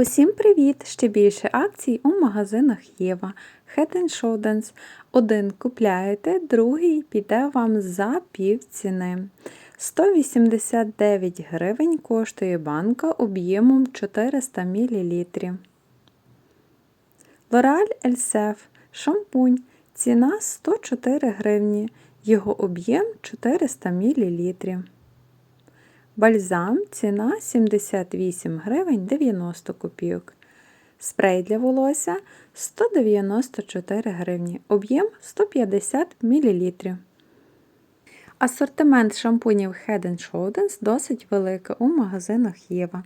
Усім привіт! Ще більше акцій у магазинах Єва. Head Shoulders. Один купляєте, другий піде вам за пів ціни. 189 гривень коштує банка об'ємом 400 мл. L'Oreal Elsef шампунь. Ціна 104 гривні. Його об'єм 400 мл. Бальзам ціна 78 гривень 90 копійок. Спрей для волосся 194 гривні. Об'єм 150 мл. Асортимент шампунів Head Shoulders досить великий у магазинах Єва.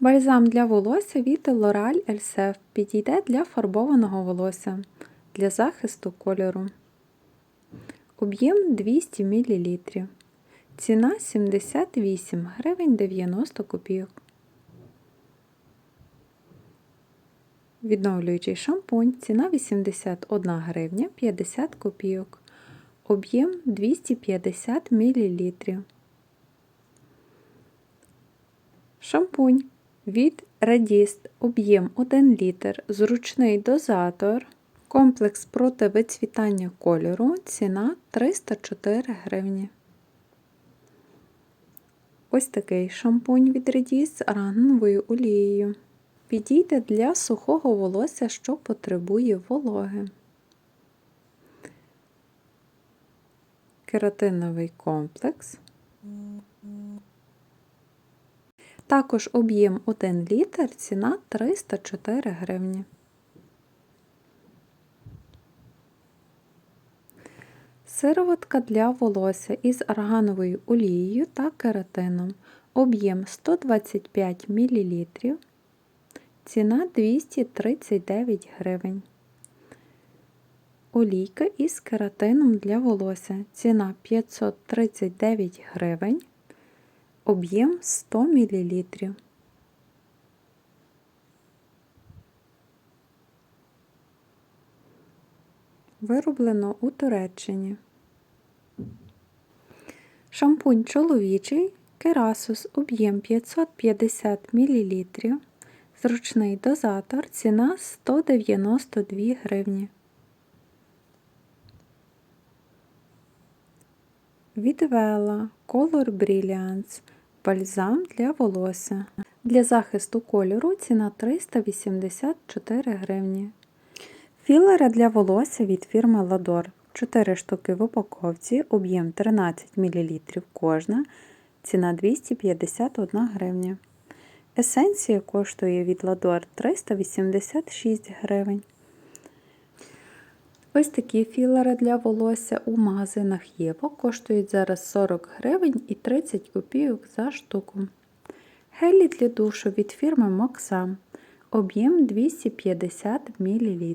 Бальзам для волосся від L'Oreal Elsef підійде для фарбованого волосся для захисту кольору. Об'єм 200 мл. Ціна 78 гривень 90 копійок. Відновлюючий шампунь. Ціна 81 гривня 50 копійок. Об'єм 250 мл. Шампунь від Радіст. Об'єм 1 літр. Зручний дозатор. Комплекс проти вицвітання кольору. Ціна 304 гривні. Ось такий шампунь від Redis з аргановою олією. Підійде для сухого волосся, що потребує вологи. Кератиновий комплекс. Також об'єм 1 літр, ціна 304 гривні. Сироватка для волосся із аргановою олією та кератином. Об'єм 125 мл. Ціна 239 гривень. Олійка із кератином для волосся. Ціна 539 гривень. Об'єм 100 мл. Вироблено у Туреччині. Шампунь чоловічий Керасус об'єм 550 мл. Зручний дозатор. Ціна 192 гривні. Від Vela Color Brilliance бальзам для волосся. Для захисту кольору ціна 384 гривні. Філери для волосся від фірми Lador. 4 штуки в упаковці, об'єм 13 мл кожна, ціна 251 гривня. Есенція коштує від Lador 386 гривень. Ось такі філери для волосся у магазинах Єва коштують зараз 40 гривень і 30 копійок за штуку. Гелі для душу від фірми Moxam. Об'єм 250 мл.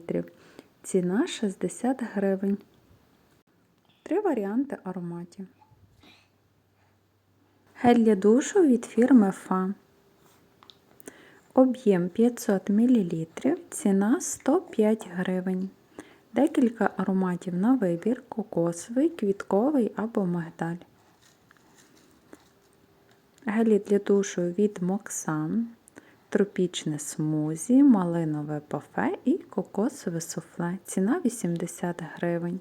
Ціна 60 гривень. Три варіанти ароматів. Гель для душу від фірми Фа. Об'єм 500 мл. Ціна 105 гривень. Декілька ароматів на вибір: кокосовий, квітковий або мигдаль. Гелі для душу від Моксан, тропічне смузі, малинове пафе і кокосове суфле. Ціна 80 гривень.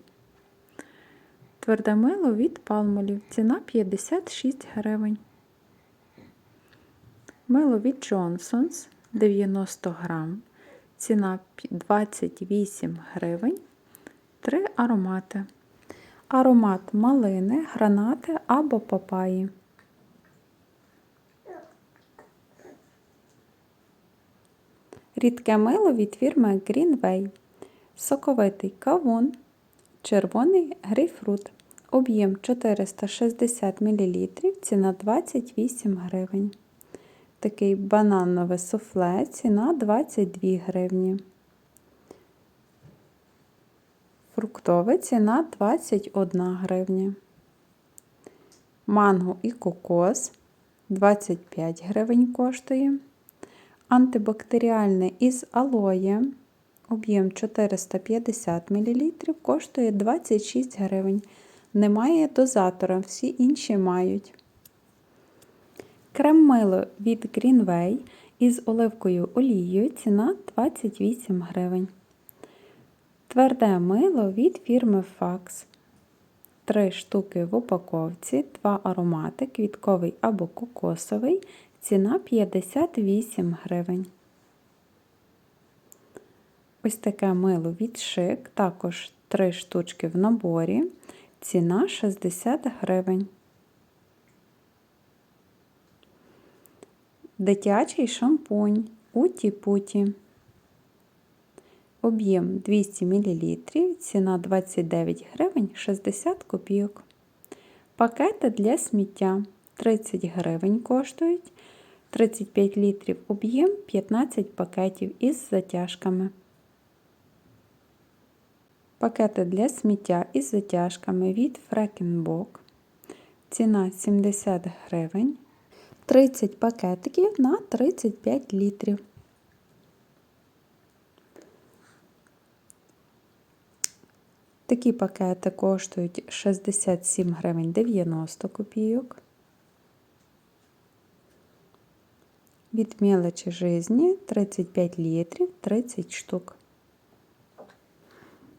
Тверде мило від палмолів. Ціна 56 гривень. Мило від Johnson's 90 грам. Ціна 28 гривень. Три аромати. Аромат малини, гранати або папаї. Рідке мило від фірми Greenway. Соковитий кавун. Червоний грейпфрут. Об'єм 460 мл. Ціна 28 гривень. Такий бананове суфле, ціна 22 гривні. Фруктове ціна 21 гривня. Манго і кокос 25 гривень коштує. Антибактеріальне із алоє. Об'єм 450 мл коштує 26 гривень. Немає дозатора, всі інші мають. Крем мило від Greenway із оливковою олією ціна 28 гривень. Тверде мило від фірми Fax. 3 штуки в упаковці, 2 аромати, квітковий або кокосовий. Ціна 58 гривень. Ось таке мило від шик, також 3 штучки в наборі. Ціна 60 гривень. Дитячий шампунь Уті-Путі. Об'єм 200 мл, ціна 29 гривень 60 копійок. Пакети для сміття 30 гривень коштують. 35 літрів об'єм 15 пакетів із затяжками. Пакети для сміття із затяжками від Фрекенбок. Ціна 70 гривень. 30 пакетиків на 35 літрів. Такі пакети коштують 67 гривень 90 копійок. Від мелочі жизні 35 літрів 30 штук.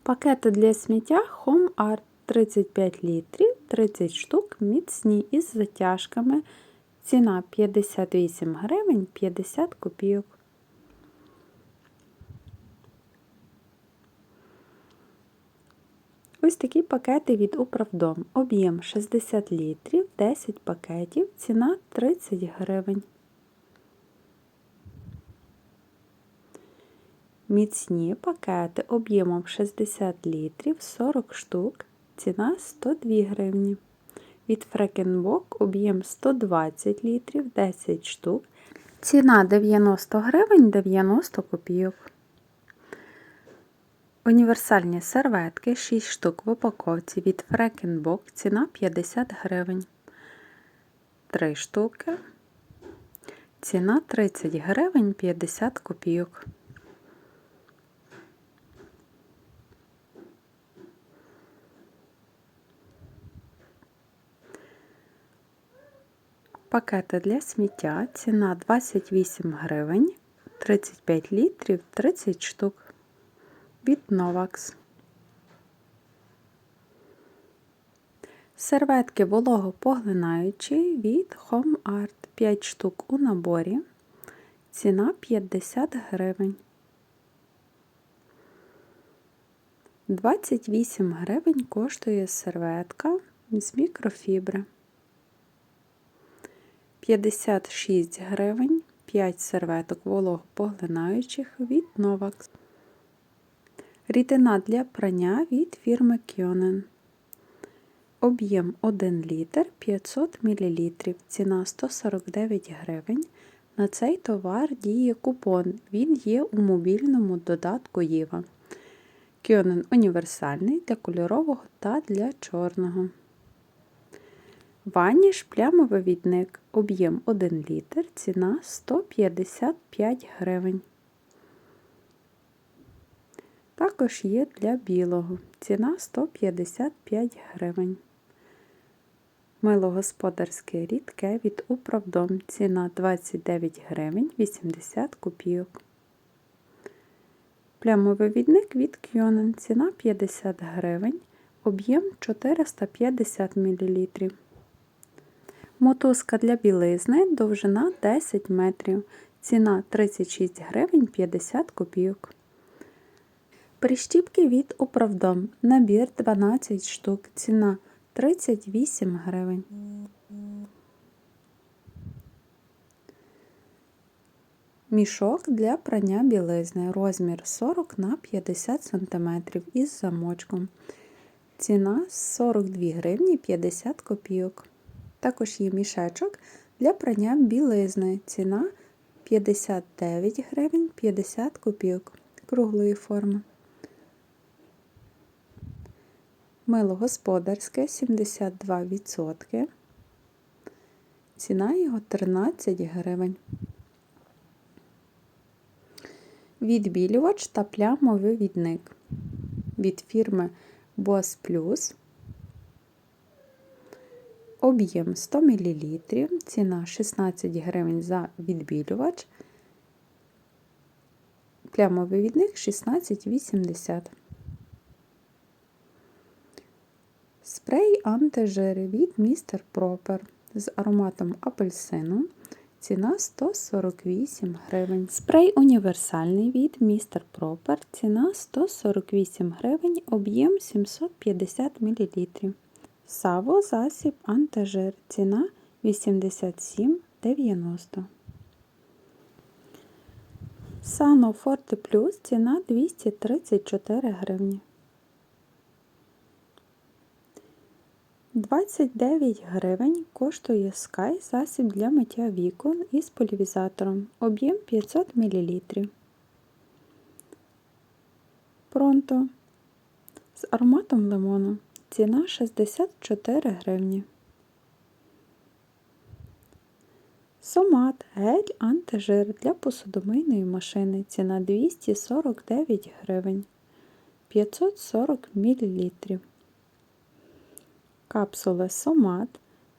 Пакети для сміття Home Art 35 літрів 30 штук міцні із затяжками. Ціна 58 гривень 50 копійок. Ось такі пакети від Управдом. Об'єм 60 літрів, 10 пакетів, ціна 30 гривень. Міцні пакети об'ємом 60 літрів, 40 штук, ціна 102 гривні. Від Фрекенбок об'єм 120 літрів, 10 штук. Ціна 90 гривень 90 копійок. Універсальні серветки 6 штук в упаковці від Фрекенбок. Ціна 50 гривень. 3 штуки. Ціна 30 гривень 50 копійок. Пакети для сміття. Ціна 28 гривень, 35 літрів, 30 штук від Novax. Серветки вологопоглинаючі від Home Art 5 штук у наборі. Ціна 50 гривень. 28 гривень коштує серветка з мікрофібри. 56 гривень 5 серветок вологопоглинаючих від Novax. Рідина для прання від фірми Кьонен. Об'єм 1 літр 500 мл. Ціна 149 гривень. На цей товар діє купон. Він є у мобільному додатку Єва. Кьонен універсальний для кольорового та для чорного. Ваніш плямовивідник. Об'єм 1 літр, ціна 155 гривень. Також є для білого. Ціна 155 гривень. Мило господарське рідке від Управдом. Ціна 29 гривень 80 копійок. Плямовивідник від Кьонен. Ціна 50 гривень. Об'єм 450 мл. Мотузка для білизни довжина 10 метрів. Ціна 36 гривень 50 копійок. Прищіпки від Управдом. Набір 12 штук. Ціна 38 гривень. Мішок для прання білизни. Розмір 40 на 50 см із замочком. Ціна 42 гривні 50 копійок. Також є мішечок для прання білизни. Ціна 59 гривень 50 копійок круглої форми. Мило господарське 72%. Ціна його 13 гривень. Відбілювач та плямовий відник від фірми Boss Plus Об'єм 100 мл, ціна 16 гривень за відбілювач, плямовий від них 16,80. Спрей антижири від Mr. Proper з ароматом апельсину. Ціна 148 гривень. Спрей універсальний від Mr. Proper. Ціна 148 гривень, об'єм 750 мл. Саво засіб антижир. Ціна 87,90. Сано Forte Plus ціна 234 гривні. 29 гривень коштує Sky засіб для миття вікон із полівізатором. Об'єм 500 мл. Пронто з ароматом лимону. Ціна 64 гривні. Сомат гель антижир для посудомийної машини. Ціна 249 гривень 540 мл. Капсули Сомат.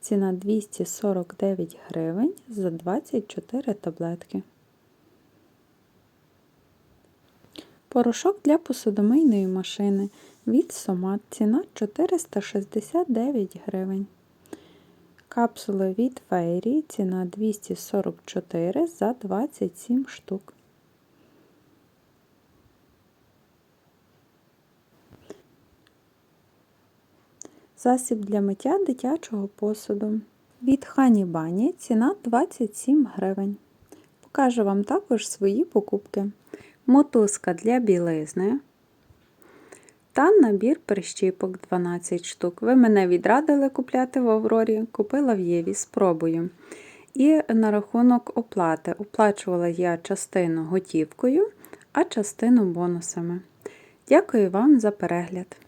Ціна 249 гривень за 24 таблетки. Порошок для посудомийної машини від Сомат. Ціна 469 гривень. Капсули від Фейрі. Ціна 244 за 27 штук. Засіб для миття дитячого посуду. Від Хані Бані ціна 27 гривень. Покажу вам також свої покупки. Мотузка для білизни та набір прищіпок 12 штук. Ви мене відрадили купляти в Аврорі, купила в Єві, спробую. І на рахунок оплати. Оплачувала я частину готівкою, а частину бонусами. Дякую вам за перегляд!